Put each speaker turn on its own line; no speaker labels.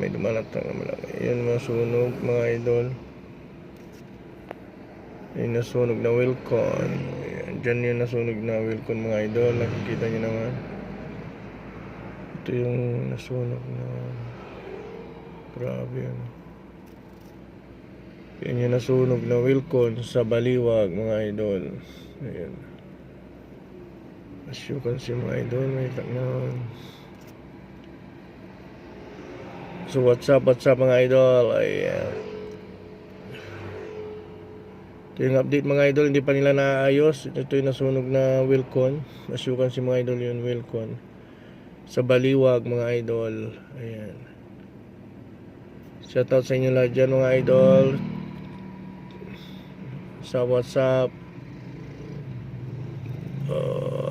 may dumalatang na malaki. Yan mga sunog mga idol. Yung nasunog na Wilcon. Dyan yung nasunog na Wilcon mga idol. Nakikita nyo naman. Ito yung nasunog na grabe ano. Yan yung nasunog na Wilcon sa Baliwag mga idol. Ayan. As you can see mga idol, may taknan. So what's up, what's up mga idol? Ayan. Ito yung update mga idol, hindi pa nila naayos. Ito yung nasunog na Wilcon. Can see mga idol yun, Wilcon. Sa Baliwag mga idol. Ayan. Shoutout sa inyo lahat dyan mga idol. Sa WhatsApp. Uh,